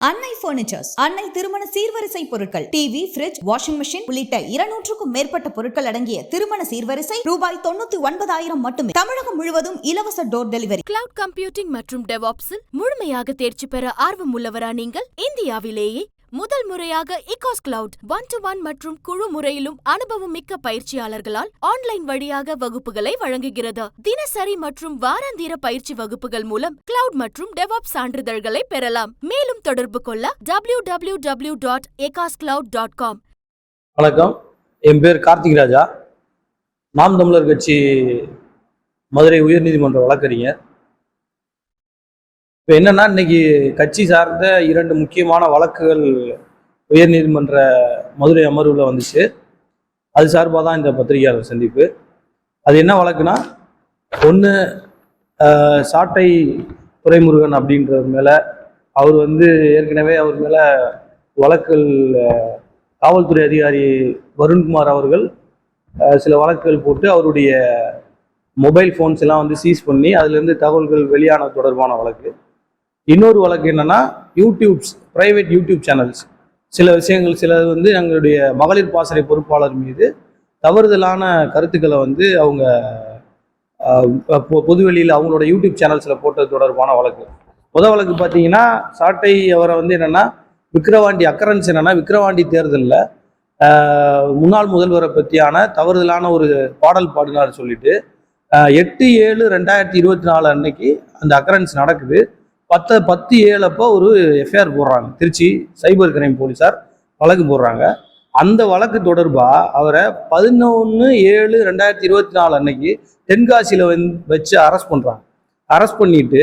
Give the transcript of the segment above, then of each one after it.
அன்னை பர்னிச்சர்ஸ் அன்னை திருமண சீர்வரிசை பொருட்கள் டிவி ஃபிரிட்ஜ் வாஷிங் மிஷின் உள்ளிட்ட இருநூற்றுக்கும் மேற்பட்ட பொருட்கள் அடங்கிய திருமண சீர்வரிசை ரூபாய் தொண்ணூத்தி ஒன்பதாயிரம் மட்டுமே. தமிழகம் முழுவதும் இலவச டோர் டெலிவரி கிளவுட் கம்ப்யூட்டிங் மற்றும் டெவாப்ஸில் முழுமையாக தேர்ச்சி பெற ஆர்வம் உள்ளவரா நீங்கள்? இந்தியாவிலேயே முதல் முறையாக இகாஸ் கிளவுட் ஒன் டு ஒன் மற்றும் குழு முறையிலும் அனுபவம் மிக்க பயிற்சியாளர்களால் ஆன்லைன் வழியாக வகுப்புகளை வழங்குகிறது. தினசரி மற்றும் வாராந்திர பயிற்சி வகுப்புகள் மூலம் கிளவுட் மற்றும் டெவாப் சான்றிதழ்களை பெறலாம். மேலும் தொடர்பு கொள்ள டபிள்யூ டபிள்யூ டபிள்யூ டாட் ஏகாஸ் கிளவுட் டாட் காம் வணக்கம். என் பேர் கார்த்திக் ராஜா. நாம் தமிழர் கட்சி மதுரை உயர்நீதிமன்ற வழக்கறிஞர். இப்போ என்னன்னா இன்னைக்கு கட்சி சார்ந்த இரண்டு முக்கியமான வழக்குகள் உயர்நீதிமன்ற மதுரை அமர்வில் வந்துச்சு. அது சார்பாக தான் இந்த பத்திரிகையாளர் சந்திப்பு. அது என்ன வழக்குனா ஒன்று சாட்டை துரைமுருகன் அப்படின்றவர் மேலே அவர் வந்து ஏற்கனவே அவர் மேலே வழக்குகள் காவல்துறை அதிகாரி வருண்குமார் அவர்கள் சில வழக்குகள் போட்டு அவருடைய மொபைல் ஃபோன்ஸ் எல்லாம் வந்து சீஸ் பண்ணி அதுலேருந்து தகவல்கள் வெளியான தொடர்பான வழக்கு. இன்னொரு வழக்கு என்னன்னா யூடியூப்ஸ் பிரைவேட் யூடியூப் சேனல்ஸ் சில விஷயங்கள் சிலது வந்து எங்களுடைய மகளிர் பாசறை பொறுப்பாளர் மீது தவறுதலான கருத்துக்களை வந்து அவங்க பொ- பொதுவெளியில் அவங்களோட யூடியூப் சேனல்ஸில் போட்டது தொடர்பான வழக்கு. முத வழக்கு பார்த்தீங்கன்னா சாட்டை அவரை வந்து என்னென்னா விக்கிரவாண்டி அக்கரன்ஸ் என்னென்னா விக்கிரவாண்டி தேர்தலில் முன்னாள் முதல்வரை பற்றியான தவறுதலான ஒரு பாடல் பாடினார் சொல்லிட்டு எட்டு ஏழு ரெண்டாயிரத்தி இருபத்தி நாலு அன்னைக்கு அந்த அக்கரன்ஸ் நடக்குது. பத்து பத்து ஏழு அப்போ ஒரு எஃப்ஐஆர் போடுறாங்க. திருச்சி சைபர் கிரைம் போலீஸார் வழக்கு போடுறாங்க. அந்த வழக்கு தொடர்பாக அவரை பதினொன்று ஏழு ரெண்டாயிரத்தி இருபத்தி நாலு அன்னைக்கு தென்காசியில் வந்து வச்சு அரெஸ்ட் பண்ணுறாங்க அரெஸ்ட் பண்ணிட்டு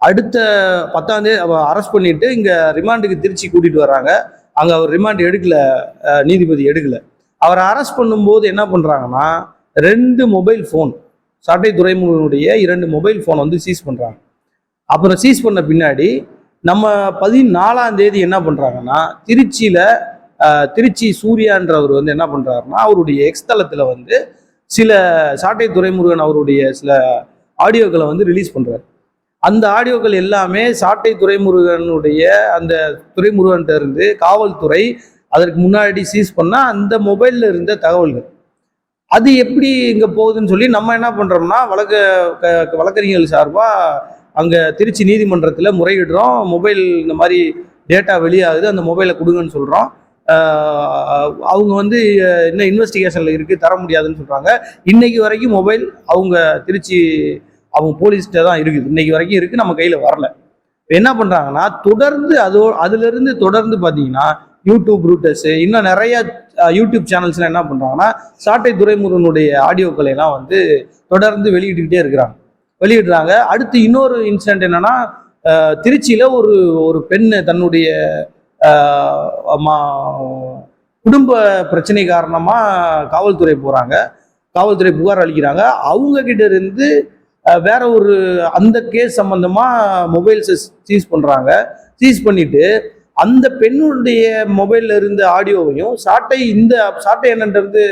அடுத்த பத்தாந்தேதி அரெஸ்ட் பண்ணிட்டு இங்கே ரிமாண்டுக்கு திருச்சி கூட்டிகிட்டு வர்றாங்க. அங்கே அவர் ரிமாண்ட் எடுக்கல நீதிபதி எடுக்கல. அவரை அரெஸ்ட் பண்ணும்போது என்ன பண்ணுறாங்கன்னா ரெண்டு மொபைல் ஃபோன் சட்டை துறைமுகனுடைய இரண்டு மொபைல் ஃபோன் வந்து சீஸ் பண்ணுறாங்க அப்புறம் சீஸ் பண்ண பின்னாடி நம்ம பதினாலாம் தேதி என்ன பண்ணுறாங்கன்னா திருச்சியில் திருச்சி சூர்யான்றவர் வந்து என்ன பண்ணுறாருன்னா அவருடைய எக்ஸ்தலத்தில் வந்து சில சாட்டை துறைமுருகன் அவருடைய சில ஆடியோக்களை வந்து ரிலீஸ் பண்ணுறாரு அந்த ஆடியோக்கள் எல்லாமே சாட்டை துறைமுருகனுடைய அந்த துறைமுருகன்ட்ட இருந்து காவல்துறை அதற்கு முன்னாடி சீஸ் பண்ணால் அந்த மொபைலில் இருந்த தகவல்கள். அது எப்படி இங்கே போகுதுன்னு சொல்லி நம்ம என்ன பண்ணுறோம்னா வழக்க க- வழக்கறிஞர்கள் சார்பாக அங்கே திருச்சி நீதிமன்றத்தில் முறையிடுறோம். மொபைல் இந்த மாதிரி டேட்டா வெளியாகுது அந்த மொபைலை கொடுங்கன்னு சொல்கிறோம் அவங்க வந்து இன்னும் இன்வெஸ்டிகேஷனில் இருக்குது தர முடியாதுன்னு சொல்கிறாங்க இன்னைக்கு வரைக்கும் மொபைல் அவங்க திருச்சி அவங்க போலீஸ்கிட்ட தான் இருக்குது. இன்னைக்கு வரைக்கும் இருக்குது நம்ம கையில் வரல. என்ன பண்ணுறாங்கன்னா தொடர்ந்து அதோ அதுலேருந்து தொடர்ந்து பார்த்தீங்கன்னா யூடியூப் ரூட்டர்ஸு இன்னும் நிறைய யூடியூப் சேனல்ஸ்லாம் என்ன பண்ணுறாங்கன்னா சாட்டை துரைமுருகனுடைய ஆடியோக்களை எல்லாம் வந்து தொடர்ந்து வெளியிட்டுக்கிட்டே இருக்கிறாங்க. வெளியிடுறாங்க. அடுத்து இன்னொரு இன்சிடென்ட் என்னன்னா திருச்சியில ஒரு ஒரு பெண் தன்னுடைய மா- குடும்ப பிரச்சனை காரணமா காவல்துறை போறாங்க. காவல்துறை புகார் அளிக்கிறாங்க. அவங்க கிட்ட இருந்து வேற ஒரு அந்த கேஸ் சம்பந்தமா மொபைல்ஸை சீஸ் பண்றாங்க. சீஸ் பண்ணிட்டு அந்த பெண்ணுடைய மொபைல்ல இருந்த ஆடியோவையும் சாட்டை இந்த சாட்டை என்னன்றது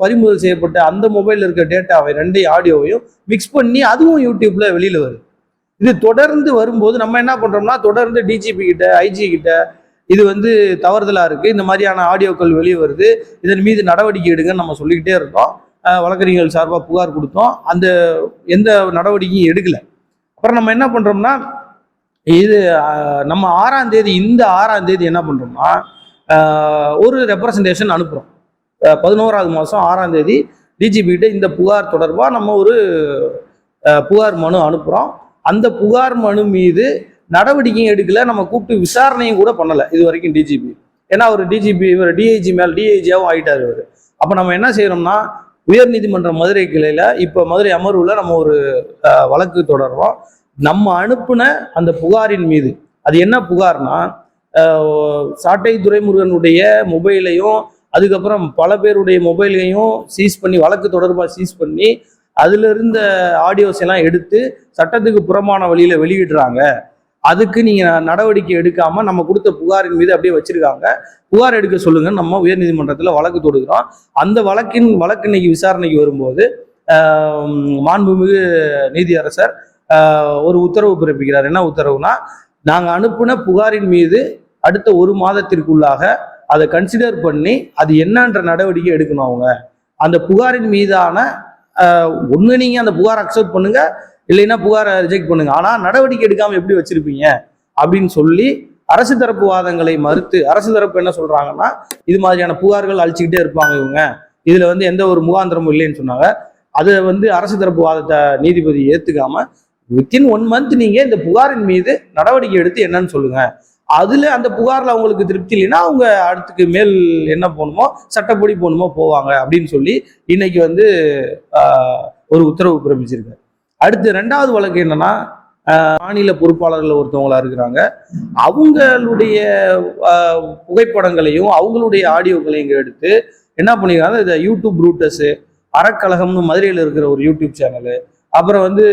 பறிமுதல் செய்யப்பட்ட அந்த மொபைல்ல இருக்க டேட்டாவை ரெண்டையும் ஆடியோவையும் மிக்ஸ் பண்ணி அதுவும் யூடியூப்ல வெளியில வருது. இது தொடர்ந்து வரும்போது நம்ம என்ன பண்றோம்னா தொடர்ந்து டிஜிபி கிட்ட ஐஜி கிட்ட இது வந்து தவறுதலா இருக்கு. இந்த மாதிரியான ஆடியோக்கள் வெளியே வருது. இதன் மீது நடவடிக்கை எடுங்கன்னு நம்ம சொல்லிக்கிட்டே இருக்கோம் வழக்கறிஞர்கள் சார்பாக புகார் கொடுத்தோம். அந்த எந்த நடவடிக்கையும் எடுக்கல. அப்புறம் நம்ம என்ன பண்றோம்னா இது நம்ம ஆறாம் தேதி இந்த ஆறாம் தேதி என்ன பண்றோம்னா ஒரு ரெப்ரசன்டேஷன் அனுப்புறோம். பதினோராவது மாதம் ஆறாம் தேதி டிஜிபிகிட்ட இந்த புகார் தொடர்பாக நம்ம ஒரு புகார் மனு அனுப்புகிறோம் அந்த புகார் மனு மீது நடவடிக்கையும் எடுக்கல நம்ம கூப்பிட்டு விசாரணையும் கூட பண்ணலை இது வரைக்கும் டிஜிபி ஏன்னா அவர் டிஜிபி இவர் டிஐஜி மேல் டிஐஜியாகவும் ஆகிட்டார் இவர். அப்போ நம்ம என்ன செய்கிறோம்னா உயர்நீதிமன்ற மதுரை கிளையில் இப்போ மதுரை அமர்வில் நம்ம ஒரு வழக்கு தொடர்றோம். நம்ம அனுப்புன அந்த புகாரின் மீது. அது என்ன புகார்னா சாட்டை துரைமுருகனுடைய மொபைலையும் அதுக்கப்புறம் பல பேருடைய மொபைலையும் சீஸ் பண்ணி வழக்கு தொடர்பாக சீஸ் பண்ணி அதுல இருந்த ஆடியோஸ் எல்லாம் எடுத்து சட்டத்துக்கு புறமான வழியில வெளியிடுறாங்க. அதுக்கு நீங்க நடவடிக்கை எடுக்காம நம்ம கொடுத்த புகாரின் மீது அப்படியே வச்சிருக்காங்க. புகார் எடுக்க சொல்லுங்க நம்ம உயர்நீதிமன்றத்தில் வழக்கு தொடுக்கிறோம். அந்த வழக்கின் வழக்கு இன்னைக்கு விசாரணைக்கு வரும்போது மாண்புமிகு நீதியரசர் ஒரு உத்தரவு பிறப்பிக்கிறார். என்ன உத்தரவுனா நாங்கள் அனுப்பின புகாரின் மீது அடுத்த ஒரு மாதத்திற்குள்ளாக அதை கன்சிடர் பண்ணி அது என்னன்ற நடவடிக்கை எடுக்கணும் அவங்க. அந்த புகாரின் மீதான ஒன்று நீங்கள் அந்த புகார் அக்செப்ட் பண்ணுங்க இல்லைன்னா புகாரை ரிஜெக்ட் பண்ணுங்க. ஆனால் நடவடிக்கை எடுக்காமல் எப்படி வச்சிருப்பீங்க? அப்படின்னு சொல்லி அரசு தரப்பு வாதங்களை மறுத்து அரசு தரப்பு என்ன சொல்றாங்கன்னா இது மாதிரியான புகார்கள் அழிச்சுக்கிட்டே இருப்பாங்க இவங்க. இதுல வந்து எந்த ஒரு முகாந்திரமும் இல்லைன்னு சொன்னாங்க. அதை வந்து அரசு தரப்பு வாதத்தை நீதிபதி ஏத்துக்காம வித்தின் ஒன் மந்த் நீங்க இந்த புகாரின் மீது நடவடிக்கை எடுத்து என்னன்னு சொல்லுங்க. அதுல அந்த புகார்ல அவங்களுக்கு திருப்தி இல்லைன்னா அவங்க அடுத்துக்கு மேல் என்ன போகணுமோ சட்டப்படி போகணுமோ போவாங்க அப்படின்னு சொல்லி இன்னைக்கு வந்து ஒரு உத்தரவு பிறப்பிச்சிருக்காரு. அடுத்து ரெண்டாவது வழக்கு என்னன்னா மாநில பொறுப்பாளர்கள் ஒருத்தவங்களா இருக்கிறாங்க. அவங்களுடைய புகைப்படங்களையும் அவங்களுடைய ஆடியோக்களையும் எடுத்து என்ன பண்ணிருக்காங்க இந்த யூடியூப் ரூட்டர்ஸு அறக்கழகம்னு மதுரையில் இருக்கிற ஒரு யூடியூப் சேனலு அப்புறம் வந்து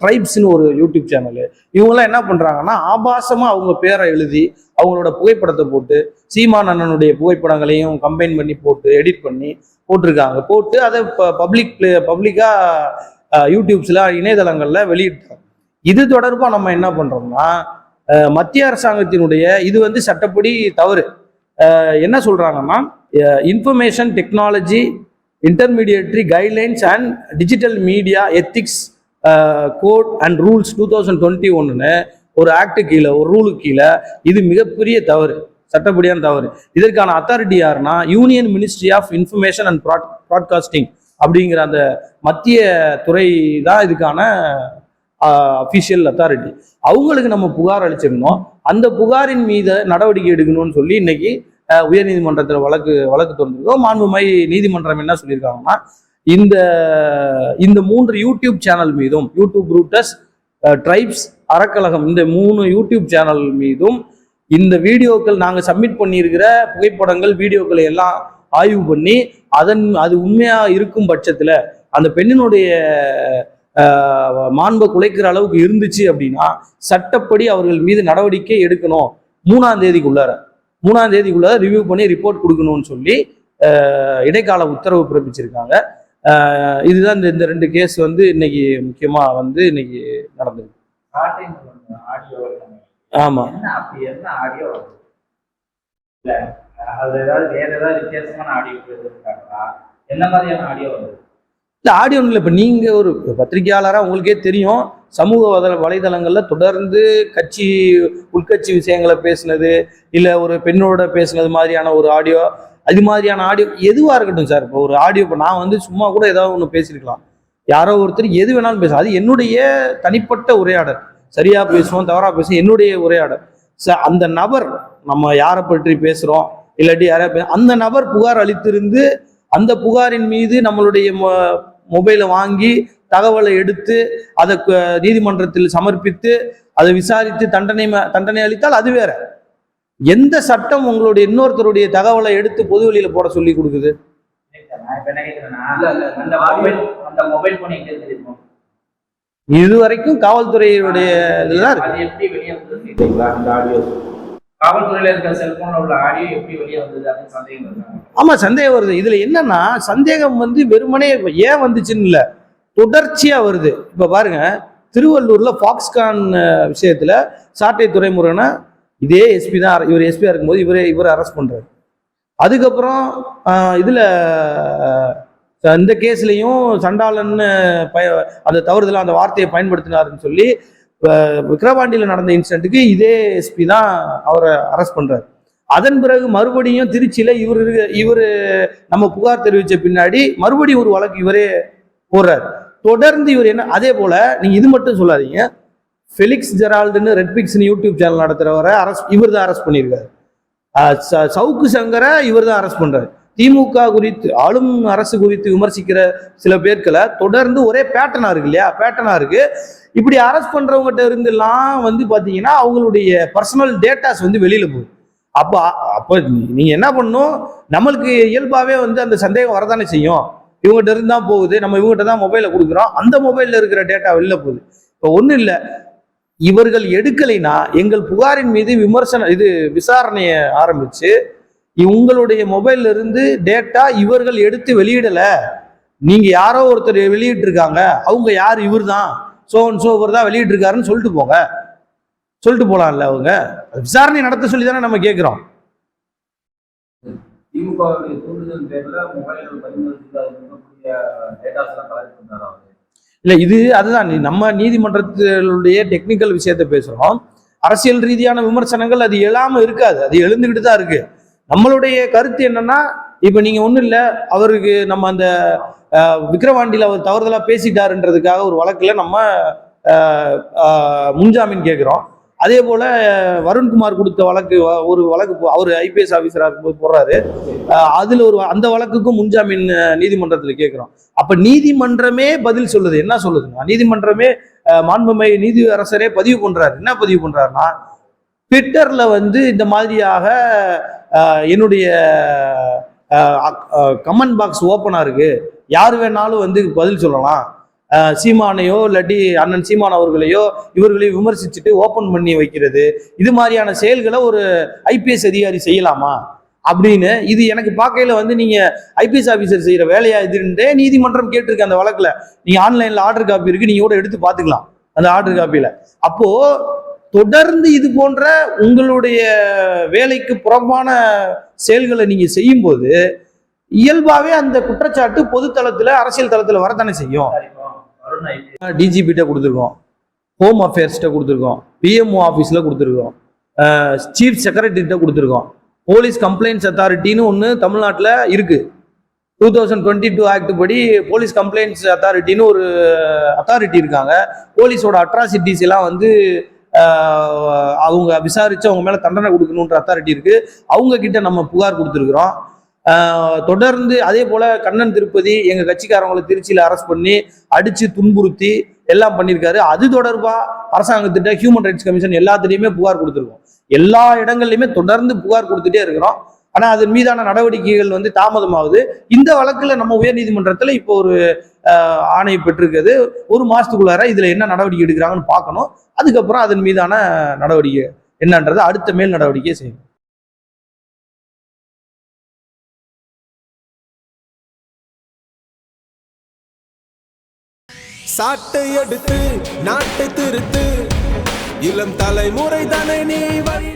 ட்ரைப்ஸ்னு ஒரு யூடியூப் சேனலு இவங்கெல்லாம் என்ன பண்ணுறாங்கன்னா ஆபாசமாக அவங்க பேரை எழுதி அவங்களோட புகைப்படத்தை போட்டு சீமான் அண்ணனுடைய புகைப்படங்களையும் கம்பைன் பண்ணி போட்டு எடிட் பண்ணி போட்டிருக்காங்க. போட்டு அதை பப்ளிக் பப்ளிக்காக யூடியூப்ஸில் இணையதளங்களில் வெளியிட்டாங்க இது தொடர்பாக நம்ம என்ன பண்ணுறோம்னா மத்திய அரசாங்கத்தினுடைய இது வந்து சட்டப்படி தவறு. என்ன சொல்கிறாங்கன்னா information technology intermediary guidelines and digital media ethics code and rules two thousand twenty ஒன்றுன்னு ஒரு ஆக்டு கீழே ஒரு ரூலுக்கு கீழே இது மிகப்பெரிய தவறு சட்டப்படியான தவறு. இதற்கான அத்தாரிட்டி யாருன்னா union ministry of information and broad broadcasting அப்படிங்கிற அந்த மத்திய துறை தான் இதுக்கான uh, அஃபிஷியல் அத்தாரிட்டி அவங்களுக்கு நம்ம புகார் அளிச்சிருந்தோம். அந்த புகாரின் மீது நடவடிக்கை எடுக்கணும்னு சொல்லி இன்னைக்கு உயர்நீதிமன்றத்தில் வழக்கு வழக்கு தொடர்ந்துருக்கோம் மாண்புமை நீதிமன்றம் என்ன சொல்லியிருக்காங்கன்னா இந்த இந்த மூன்று யூடியூப் சேனல் மீதும் யூடியூப் ரூட்டஸ் ட்ரைப்ஸ் அறக்கழகம் இந்த மூணு யூடியூப் சேனல் மீதும் இந்த வீடியோக்கள் நாங்கள் சப்மிட் பண்ணியிருக்கிற புகைப்படங்கள் வீடியோக்களை எல்லாம் ஆய்வு பண்ணி அதன் அது உண்மையாக இருக்கும் பட்சத்தில் அந்த பெண்ணினுடைய மாண்பை குலைக்கிற அளவுக்கு இருந்துச்சு அப்படின்னா சட்டப்படி அவர்கள் மீது நடவடிக்கை எடுக்கணும். மூணாம் தேதிக்குள்ளார. மூணாம் தேதிக்குள்ளார ரிவ்யூ பண்ணி ரிப்போர்ட் கொடுக்கணும்னு சொல்லி இடைக்கால உத்தரவு பிறப்பிச்சிருக்காங்க. இதுதான் இந்த இந்த ரெண்டு கேஸ் வந்து இன்னைக்கு முக்கியமா வந்து இன்னைக்கு நடந்திருக்கு. ஆமா. என்ன அப்படி என்ன ஆடியோ வருது இல்ல அது ஏதாவது வேற ஏதாவது வித்தியாசமான ஆடியோ என்ன மாதிரியான ஆடியோ வருது இல்லை ஆடியோ இல்லை. இப்போ நீங்கள் ஒரு பத்திரிகையாளராக உங்களுக்கே தெரியும். சமூக வத வலைதளங்களில் தொடர்ந்து கட்சி உள்கட்சி விஷயங்களை பேசுனது இல்லை ஒரு பெண்ணோட பேசுனது மாதிரியான ஒரு ஆடியோ அது மாதிரியான ஆடியோ எதுவாக இருக்கட்டும் சார் இப்போ ஒரு ஆடியோ இப்போ நான் வந்து சும்மா கூட ஏதாவது ஒன்று பேசியிருக்கலாம் யாரோ ஒருத்தர் எது வேணாலும் பேசலாம் அது என்னுடைய தனிப்பட்ட உரையாடல். சரியா பேசுவோம் தவறா பேசுவோம் என்னுடைய உரையாடல். ச அந்த நபர் நம்ம யாரை பற்றி பேசுகிறோம் இல்லாட்டி யாரையா அந்த நபர் புகார் அளித்திருந்து அந்த புகாரின் மீது நம்மளுடைய மொபைலை வாங்கி தகவலை எடுத்து அதை நீதிமன்றத்தில் சமர்ப்பித்து அதை விசாரித்து தண்டனை ம- தண்டனை அளித்தால் அது வேற. எந்த சட்டம் உங்களுடைய இன்னொருத்தருடைய தகவலை எடுத்து பொது வெளியில போட சொல்லி கொடுக்குது? இதுவரைக்கும் காவல்துறையினுடைய காவல்துறையில இருக்கிற செல்போன்ல உள்ள ஆடியோ எப்படி வெளியே வந்தது அப்படின்னு சந்தேகம் ஆமா சந்தேகம் வருது. இதுல என்னன்னா சந்தேகம் வந்து வெறுமனே ஏன் வந்துச்சுன்னு இல்ல. தொடர்ச்சியா வருது. இப்ப பாருங்க திருவள்ளூர்ல பாக்ஸ்கான் விஷயத்துல சாட்டை துறைமுருகனை இதே எஸ்பி தான் இவர் எஸ்பியா இருக்கும்போது இவரே இவர் அரெஸ்ட் பண்றாரு. அதுக்கப்புறம் இதுல இந்த கேஸ்லயும் சண்டாளன்னு பய அந்த தவறுதலா அந்த வார்த்தையை பயன்படுத்தினாருன்னு சொல்லி விக்கிரவாண்டியில நடந்த இன்சிடென்ட்டுக்கு இதே எஸ்பி தான் அவரை அரெஸ்ட் பண்ணுறாரு அதன் பிறகு மறுபடியும் திருச்சியில் இவர் இவர் நம்ம புகார் தெரிவித்த பின்னாடி மறுபடியும் ஒரு வழக்கு இவரே போடுறாரு. தொடர்ந்து இவர் என்ன அதே போல் நீங்கள் இது மட்டும் சொல்லாதீங்க. ஃபெலிக்ஸ் ஜெரால்டுன்னு ரெட்பிக்ஸ்னு யூடியூப் சேனல் நடத்துகிறவரை அரெஸ்ட் இவர் தான் அரெஸ்ட் பண்ணியிருக்காரு. ச- சவுக்கு சங்கரை இவர் தான் அரெஸ்ட் பண்ணுறாரு திமுக குறித்து ஆளும் அரசு குறித்து விமர்சிக்கிற சில பேர்களை தொடர்ந்து ஒரே பேட்டனா இருக்கு இல்லையா? பேட்டனா இருக்கு. இப்படி அரெஸ்ட் பண்றவங்ககிட்ட இருந்தெல்லாம் வந்து பாத்தீங்கன்னா அவங்களுடைய பர்சனல் டேட்டாஸ் வந்து வெளியில போகுது. அப்போ அப்போ நீங்க என்ன பண்ணணும்? நம்மளுக்கு இயல்பாவே வந்து அந்த சந்தேகம் வரதானே செய்யும். இவங்ககிட்ட இருந்தா போகுது. நம்ம இவங்ககிட்ட தான் மொபைலை கொடுக்குறோம். அந்த மொபைல்ல இருக்கிற டேட்டா வெளில போகுது. இப்போ ஒன்றும் இல்லை. இவர்கள் எடுக்கலைன்னா எங்கள் புகாரின் மீது விமர்சன இது விசாரணையை ஆரம்பிச்சு உங்களுடைய மொபைல்ல இருந்து டேட்டா இவர்கள் எடுத்து வெளியிடல. நீங்க யாரோ ஒருத்தர் வெளியிட்டு இருக்காங்க அவங்க யார்? இவர் தான் சோ சோ இவர் தான் வெளியிட்டு இருக்காருன்னு சொல்லிட்டு போங்க. சொல்லிட்டு போலாம்ல அவங்க. விசாரணை நடத்த சொல்லி தானே நம்ம கேட்குறோம் திமுகவுடைய தூண்டுதல் பேர்ல பறிமுதல் இல்லை இது அதுதான். நம்ம நீதிமன்றத்தினுடைய டெக்னிக்கல் விஷயத்தை பேசுகிறோம் அரசியல் ரீதியான விமர்சனங்கள் அது எழாம இருக்காது. அது எழுந்துக்கிட்டு தான் இருக்கு. நம்மளுடைய கருத்து என்னன்னா இப்போ நீங்க ஒன்றும் இல்லை அவருக்கு நம்ம அந்த விக்ரவாண்டியில் அவர் தவறுதலாக பேசிட்டாருன்றதுக்காக ஒரு வழக்கில் நம்ம முன்ஜாமீன் கேட்குறோம் அதே போல் வருண்குமார் கொடுத்த வழக்கு ஒரு வழக்கு அவர் ஐபிஎஸ் ஆஃபீஸராக இருக்கும்போது போடுறாரு. அதில் ஒரு அந்த வழக்குக்கும் முன்ஜாமீன் நீதிமன்றத்தில் கேட்குறோம் அப்போ நீதிமன்றமே பதில் சொல்லுது. என்ன சொல்லுதுன்னா நீதிமன்றமே மாண்புமை நீதி அரசரே பதிவு பண்ணுறாரு என்ன பதிவு பண்ணுறாருன்னா ட்விட்டரில் வந்து இந்த மாதிரியாக என்னுடைய கமெண்ட் பாக்ஸ் ஓப்பனாக இருக்குது யார் வேணாலும் வந்து பதில் சொல்லலாம். சீமானையோ இல்லாட்டி அண்ணன் சீமான் அவர்களையோ இவர்களையும் விமர்சிச்சுட்டு ஓப்பன் பண்ணி வைக்கிறது. இது மாதிரியான செயல்களை ஒரு ஐபிஎஸ் அதிகாரி செய்யலாமா? அப்படின்னு இது எனக்கு பார்க்கையில வந்து நீங்க ஐபிஎஸ் ஆஃபீஸர் செய்யற வேலையா இதுன்றே நீதிமன்றம் கேட்டிருக்கு அந்த வழக்குல. நீங்க ஆன்லைன்ல ஆர்டர் காப்பி இருக்கு நீங்க கூட எடுத்து பார்த்துக்கலாம். அந்த ஆர்டர் காப்பியில அப்போ தொடர்ந்து இது போன்ற உங்களுடைய வேலைக்கு புறம்பான செயல்களை நீங்க செய்யும்போது இயல்பாவே அந்த குற்றச்சாட்டு பொது அரசியல் தளத்துல வரத்தானே செய்யும். சார், டிஜிபிட்ட கொடுத்துருக்கோம். ஹோம் அஃபேர்ஸ்கிட்ட கொடுத்துருக்கோம். பிஎம்ஓ ஆஃபீஸில் கொடுத்துருக்கோம். சீஃப் செக்ரட்டரிகிட்ட கொடுத்துருக்கோம். போலீஸ் கம்ப்ளைண்ட்ஸ் அத்தாரிட்டின்னு ஒன்று தமிழ்நாட்டில் இருக்குது two thousand twenty two act படி போலீஸ் கம்ப்ளைண்ட்ஸ் அத்தாரிட்டின்னு ஒரு அத்தாரிட்டி இருக்காங்க. போலீஸோட அட்ராசிட்டிஸ் எல்லாம் வந்து அவங்க விசாரித்து அவங்க மேலே தண்டனை கொடுக்கணுன்ற அத்தாரிட்டி இருக்குது அவங்க கிட்ட நம்ம புகார் கொடுத்துருக்குறோம். தொடர்ந்து அதே போல் கண்ணன் திருப்பதி எங்கள் கட்சிக்காரங்களை திருச்சியில் அரெஸ்ட் பண்ணி அடித்து துன்புறுத்தி எல்லாம் பண்ணியிருக்காரு. அது தொடர்பா அரசாங்கத்திட்ட ஹியூமன் ரைட்ஸ் கமிஷன் எல்லாத்துலேயுமே புகார் கொடுத்துருக்கோம். எல்லா இடங்கள்லையுமே தொடர்ந்து புகார் கொடுத்துட்டே இருக்கிறோம். ஆனா அதன் மீதான நடவடிக்கைகள் வந்து தாமதமாகுது. இந்த வழக்குல நம்ம உயர்நீதிமன்றத்துல இப்போ ஒரு ஆணை பெற்றிருக்கிறது. ஒரு மாசத்துக்குள்ளார இதுல என்ன நடவடிக்கை எடுக்கிறாங்கன்னு பார்க்கணும். அதுக்கப்புறம் அதன் மீதான நடவடிக்கை என்னன்றது அடுத்த மேல் நடவடிக்கையை செய்யணும். சாட்டை எடுத்து நாட்டை திருத்து. இளம் தலைமுறை தானே நீ வழி